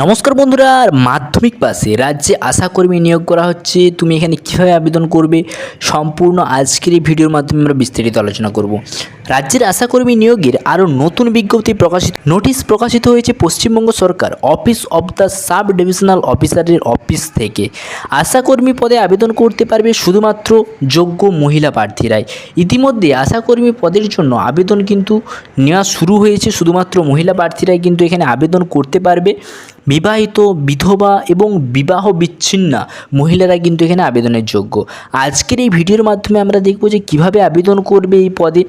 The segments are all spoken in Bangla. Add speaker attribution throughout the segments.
Speaker 1: নমস্কার বন্ধুরা মাধ্যমিক পাশে রাজ্যে আশাকর্মী নিয়োগ করা হচ্ছে। তুমি এখানে কীভাবে আবেদন করবে? সম্পূর্ণ আজকের এই ভিডিওর মাধ্যমে আমরা বিস্তারিত আলোচনা করব। রাজ্যের আশাকর্মী নিয়োগের আরও নতুন বিজ্ঞপ্তি প্রকাশিত নোটিশ প্রকাশিত হয়েছে পশ্চিমবঙ্গ সরকার office of the sub divisional অফিসারের অফিস থেকে। আশাকর্মী পদে আবেদন করতে পারবে শুধুমাত্র যোগ্য মহিলা প্রার্থীরাই। ইতিমধ্যে আশাকর্মী পদের জন্য আবেদন কিন্তু নেওয়া শুরু হয়েছে। শুধুমাত্র মহিলা প্রার্থীরাই কিন্তু এখানে আবেদন করতে পারবে। বিবাহিত, বিধবা এবং বিবাহ বিচ্ছিন্না মহিলারা কিন্তু এখানে আবেদনের যোগ্য। আজকের এই ভিডিওর মাধ্যমে আমরা দেখব যে কীভাবে আবেদন করবে এই পদে।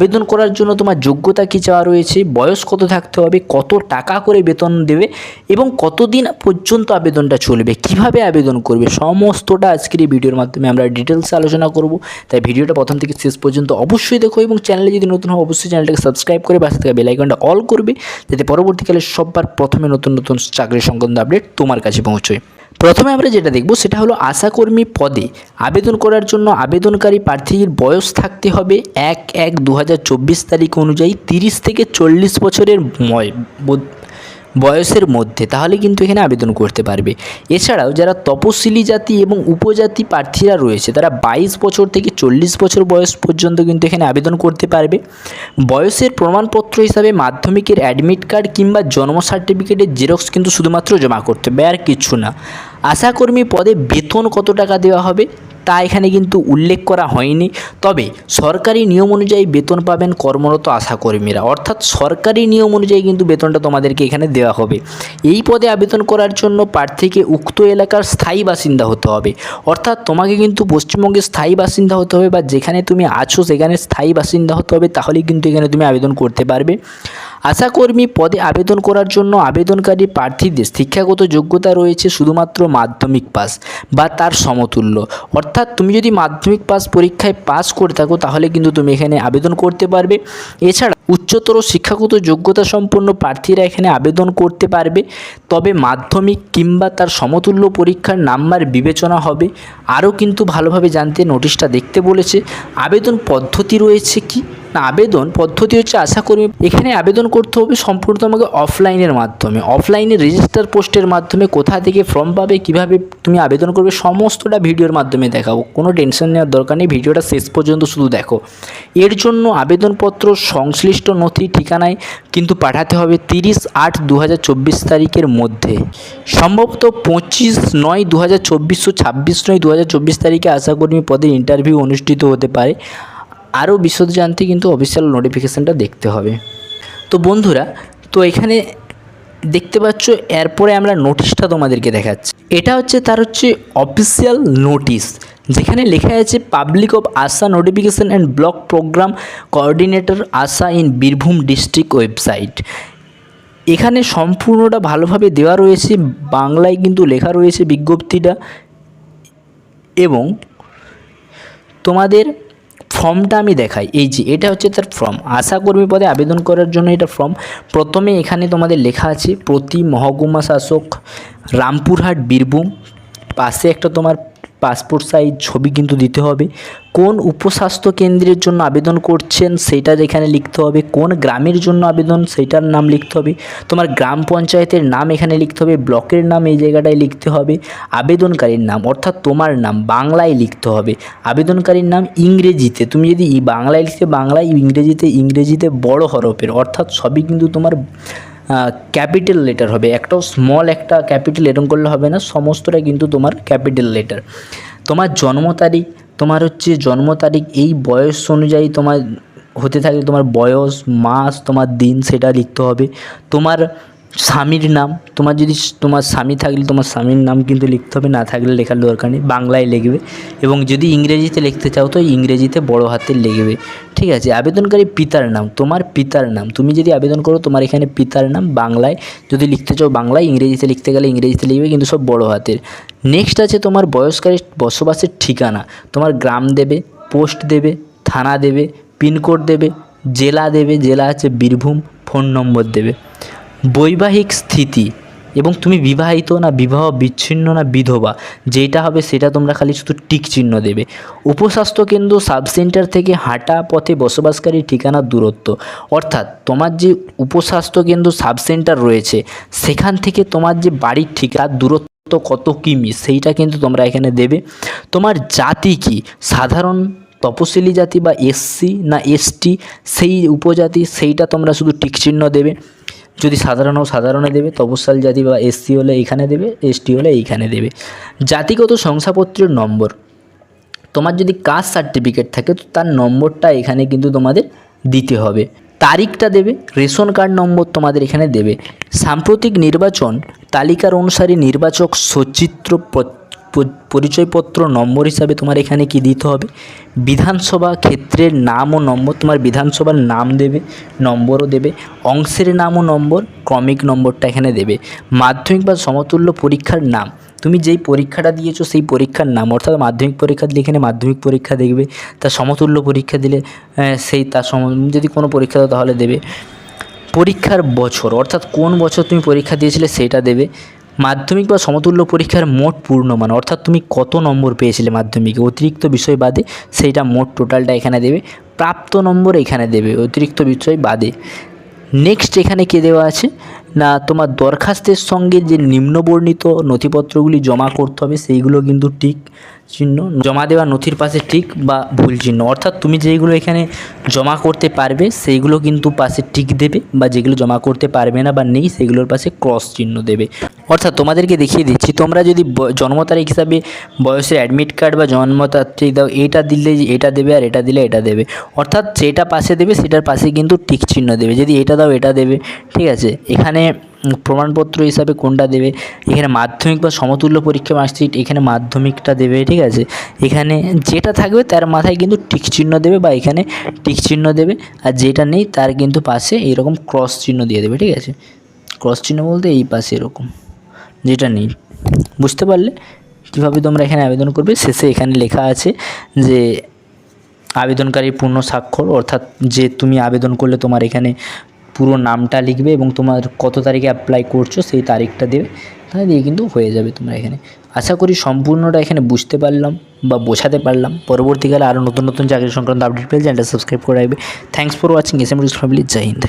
Speaker 1: আবেদন করার জন্য তোমার যোগ্যতা কী চাওয়া রয়েছে, বয়স কত থাকতে হবে, কত টাকা করে বেতন দেবে এবং কতদিন পর্যন্ত আবেদনটা চলবে, কীভাবে আবেদন করবে, সমস্তটা আজকের এই ভিডিওর মাধ্যমে আমরা ডিটেলসে আলোচনা করব। তাই ভিডিওটা প্রথম থেকে শেষ পর্যন্ত অবশ্যই দেখো এবং চ্যানেলে যদি নতুন হয় অবশ্যই চ্যানেলটাকে সাবস্ক্রাইব করে পাশে থাকা বেলাইকনটা অল করবে, যাতে পরবর্তীকালে সববার প্রথমে নতুন নতুন চাকরি সংক্রান্ত আপডেট তোমার কাছে পৌঁছয়। প্রথমে আমরা যেটা দেখব সেটা হলো আশাকর্মী পদে আবেদন করার জন্য আবেদনকারী প্রার্থীর বয়স থাকতে হবে এক এক দু তারিখ অনুযায়ী তিরিশ থেকে চল্লিশ বছরের ময়- বয়সের মধ্যে, তাহলে কিন্তু এখানে আবেদন করতে পারবে। এছাড়াও যারা তপশিলি জাতি এবং উপজাতি প্রার্থীরা রয়েছে, তারা বাইশ বছর থেকে চল্লিশ বছর বয়স পর্যন্ত কিন্তু এখানে আবেদন করতে পারবে। বয়সের প্রমাণপত্র হিসাবে মাধ্যমিকের অ্যাডমিট কার্ড কিংবা জন্ম সার্টিফিকেটের জেরক্স কিন্তু শুধুমাত্র জমা করতে হবে, আর কিছু না। আশাকর্মী পদে বেতন কত টাকা দেওয়া হবে? তা এখানে কিন্তু উল্লেখ করা হয়নি। তবে সরকারি নিয়ম অনুযায়ী বেতন পাবেন কর্মরত আশাকর্মীরা অর্থাৎ সরকারি নিয়ম অনুযায়ী কিন্তু বেতনটা তোমাদেরকে এখানে দেওয়া হবে। এই পদে আবেদন করার জন্য প্রার্থীকে উক্ত এলাকার স্থায়ী বাসিন্দা হতে হবে। অর্থাৎ তোমাকে কিন্তু পশ্চিমবঙ্গের স্থায়ী বাসিন্দা হতে হবে বা যেখানে তুমি আছো সেখানে স্থায়ী বাসিন্দা হতে হবে, তাহলেই কিন্তু এখানে তুমি আবেদন করতে পারবে। আশাকর্মী পদে আবেদন করার জন্য আবেদনকারী প্রার্থীদের শিক্ষাগত যোগ্যতা রয়েছে শুধুমাত্র মাধ্যমিক পাস বা তার সমতুল্য। অর্থাৎ তুমি যদি মাধ্যমিক পাস পরীক্ষায় পাস করে থাকো, তাহলে কিন্তু তুমি এখানে আবেদন করতে পারবে। এছাড়া উচ্চতর শিক্ষাগত যোগ্যতা সম্পন্ন প্রার্থীরা এখানে আবেদন করতে পারবে। তবে মাধ্যমিক কিংবা তার সমতুল্য পরীক্ষার নাম্বার বিবেচনা হবে। আরও কিন্তু ভালোভাবে জানতে নোটিশটা দেখতে বলেছে। আবেদন পদ্ধতি রয়েছে কি? না, আবেদন পদ্ধতি হচ্ছে আশাকর্মী এখানে আবেদন করতে হবে সম্পূর্ণ তোমাকে অফলাইনের মাধ্যমে। অফলাইনে রেজিস্টার পোস্টের মাধ্যমে কোথা থেকে ফর্ম পাবে, কীভাবে তুমি আবেদন করবে, সমস্তটা ভিডিওর মাধ্যমে দেখাবো। কোনো টেনশন নেওয়ার দরকার নেই, ভিডিওটা শেষ পর্যন্ত শুধু দেখো। এর জন্য আবেদনপত্র সংশ্লিষ্ট নথি ঠিকানায় কিন্তু পাঠাতে হবে তিরিশ আট দু তারিখের মধ্যে। সম্ভবত পঁচিশ নয় দু হাজার চব্বিশ ও ছাব্বিশ নয় দু তারিখে আশাকর্মী পদের ইন্টারভিউ অনুষ্ঠিত হতে পারে। আরও বিশদ জানতে কিন্তু অফিসিয়াল নোটিফিকেশানটা দেখতে হবে। তো বন্ধুরা, তো এখানে দেখতে পাচ্ছ, এরপরে আমরা নোটিশটা তোমাদেরকে দেখাচ্ছি। এটা হচ্ছে তার হচ্ছে অফিসিয়াল নোটিশ যেখানে লেখা আছে public of ASHA notification and block programme coordinator ASHA in Birbhum district website এখানে সম্পূর্ণটা ভালোভাবে দেওয়া রয়েছে, বাংলায় কিন্তু লেখা রয়েছে বিজ্ঞপ্তিটা। এবং তোমাদের ফর্মটা আমি দেখাই। এই যে, এটা হচ্ছে তার ফর্ম। আশাকর্মী পদে আবেদন করার জন্য এটা ফর্ম। প্রথমে এখানে তোমাদের লেখা আছে, প্রতি মহকুমা শাসক রামপুরহাট বীরভূম। পাশে একটা তোমার পাসপোর্ট সাইজ ছবি কিন্তু দিতে হবে। কোন উপস্বাস্থ্য কেন্দ্রের জন্য আবেদন করছেন সেটা এখানে লিখতে হবে, কোন গ্রামের জন্য আবেদন সেটার নাম লিখতে হবে, তোমার গ্রাম পঞ্চায়েতের নাম এখানে লিখতে হবে, ব্লকের নাম এই জায়গাটায় লিখতে হবে, আবেদনকারীর নাম অর্থাৎ তোমার নাম বাংলায় লিখতে হবে। আবেদনকারীর নাম ইংরেজিতে, তুমি যদি বাংলায় লিখতে, বাংলায় ইংরেজিতে ইংরেজিতে বড় হরফের, অর্থাৎ সবই কিন্তু তোমার ক্যাপিটাল লেটার হবে। একটাও স্মল একটা ক্যাপিটাল এরকম করলে হবে না সমস্তটাই কিন্তু তোমার ক্যাপিটাল লেটার তোমার জন্ম তারিখ, তোমার হচ্ছে জন্ম তারিখ, এই বয়স অনুযায়ী তোমার হতে থাকে তোমার বয়স, মাস, তোমার দিন, সেটা লিখতে হবে। তোমার স্বামীর নাম। তোমার যদি তোমার স্বামী থাকলে তোমার স্বামীর নাম কিন্তু লিখতে হবে, না থাকলে লেখার দরকার নেই। বাংলায় লিখবে এবং যদি ইংরেজিতে লিখতে চাও তো ইংরেজিতে বড় হাতে লিখবে। ঠিক আছে, আবেদনকারী পিতার নাম, তোমার পিতার নাম। তুমি যদি আবেদন করো, তোমার এখানে পিতার নাম বাংলায়। যদি লিখতে চাও বাংলায়, ইংরেজিতে লিখতে গেলে ইংরেজিতে লিখবে, কিন্তু সব বড় হাতের। নেক্সট আছে তোমার বয়স্কারীর বসবাসের ঠিকানা। তোমার গ্রাম দেবে, পোস্ট দেবে, থানা দেবে, পিনকোড দেবে, জেলা দেবে, জেলা আছে বীরভূম, ফোন নম্বর দেবে। বৈবাহিক স্থিতি এবং তুমি বিবাহিত না বিবাহ, বিচ্ছিন্ন না বিধবা, যেটা হবে সেটা তোমরা খালি শুধু টিক চিহ্ন দেবে। উপস্বাস্থ্য কেন্দ্র সাব সেন্টার থেকে হাঁটা পথে বসবাসকারী ঠিকানার দূরত্ব। অর্থাৎ তোমার যে উপস্বাস্থ্য কেন্দ্র সাব সেন্টার রয়েছে, সেখান থেকে তোমার যে বাড়ির ঠিকানার দূরত্ব কত কিমি, সেইটা কিন্তু তোমরা এখানে দেবে। তোমার জাতি কি? সাধারণ তপশিলি জাতি বা এসসি না এসটি, সেই উপজাতি, সেইটা তোমরা শুধু টিক চিহ্ন দেবে। যদি সাধারণ হও সাধারণে দেবে তপশাল জাতি বা এসসি হলে এইখানে দেবে এসটি হলে এইখানে দেবে। জাতিগত শংসাপত্রের নম্বর। তোমার যদি কাস্ট সার্টিফিকেট থাকে, তো তার নম্বরটা এখানে কিন্তু তোমাদের দিতে হবে। তারিখটা দেবে, রেশন কার্ড নম্বর তোমাদের এখানে দেবে। সাম্প্রতিক নির্বাচন তালিকার অনুসারে নির্বাচক সচিত্র পরিচয়পত্র, নম্বর হিসাবে তোমার এখানে কি দিতে হবে? বিধানসভা ক্ষেত্রের নাম ও নম্বর, তোমার বিধানসভার নাম দেবে, নম্বরও দেবে, অংশের নাম ও নম্বর, ক্রমিক নম্বরটা এখানে দেবে। মাধ্যমিক বা সমতুল্য পরীক্ষার নাম, তুমি যেই পরীক্ষাটা দিয়েছ সেই পরীক্ষার নাম, অর্থাৎ মাধ্যমিক পরীক্ষা দিলে এখানে মাধ্যমিক পরীক্ষা দেখবে তার সমতুল্য পরীক্ষা দিলে সেই তার সম, যদি কোনো পরীক্ষা দাও তাহলে দেবে। পরীক্ষার বছর, অর্থাৎ কোন বছর তুমি পরীক্ষা দিয়েছিলে সেটা দেবে। মাধ্যমিক বা সমতুল্য পরীক্ষার মোট পূর্ণমান, অর্থাৎ তুমি কত নম্বর পেয়েছিলে মাধ্যমিকে? অতিরিক্ত বিষয় বাদে সেইটা মোট টোটালটা এখানে দেবে। প্রাপ্ত নম্বর এখানে দেবে, অতিরিক্ত বিষয় বাদে। নেক্সট এখানে কে দেওয়া আছে? না, তোমার দরখাস্তের সঙ্গে যে নিম্নবর্ণিত নথিপত্রগুলি জমা করতে হবে, সেইগুলো কিন্তু ঠিক চিহ্ন জমা দেওয়া নথির পাশে ঠিক বা ভুল চিহ্ন। অর্থাৎ তুমি যেইগুলো এখানে জমা করতে পারবে, সেইগুলো কিন্তু পাশে টিক দেবে বা যেগুলো জমা করতে পারবে না বা নেই, সেগুলোর পাশে ক্রস চিহ্ন দেবে। অর্থাৎ তোমাদেরকে দেখিয়ে দিচ্ছি, তোমরা যদি জন্ম তারিখ হিসাবে বয়সের অ্যাডমিট কার্ড বা জন্ম তারিখ দাও এটা দিলে এটা দেবে আর এটা দিলে এটা দেবে। অর্থাৎ যেটা পাশে দেবে, সেটার পাশে কিন্তু টিক চিহ্ন দেবে। যদি এটা দাও, এটা দেবে। ঠিক আছে? এখানে প্রমাণপত্র হিসাবে কোনটা দেবে? এখানে মাধ্যমিক বা সমতুল্য পরীক্ষা মার্কশিট, এখানে মাধ্যমিকটা দেবে, ঠিক আছে? এখানে যেটা থাকবে তার মাথায় কিন্তু টিক চিহ্ন দেবে বা এখানে টিক চিহ্ন দেবে। আর যেটা নেই তার কিন্তু পাশে এরকম ক্রস চিহ্ন দিয়ে দেবে, ঠিক আছে? ক্রস চিহ্ন বলতে এই পাশে এরকম, যেটা নেই। বুঝতে পারলে? কীভাবে তোমরা এখানে আবেদন করবে? শেষে এখানে লেখা আছে যে আবেদনকারীর পূর্ণ স্বাক্ষর, অর্থাৎ যে তুমি আবেদন করলে তোমার এখানে পুরো নামটা লিখবে এবং তোমার কত তারিখে অ্যাপ্লাই করছ সেই তারিখটা দেবে, তাহলে দিয়ে কিন্তু হয়ে যাবে তোমরা এখানে। আশা করি সম্পূর্ণটা এখানে বুঝতে পারলাম বা বোঝাতে পারলাম। পরবর্তীকালে আরও নতুন নতুন চাকরি সংক্রান্ত আপডেট পেলে চ্যানেলটা সাবস্ক্রাইব করে রাখবে। Thanks for watching S M family Jai Hind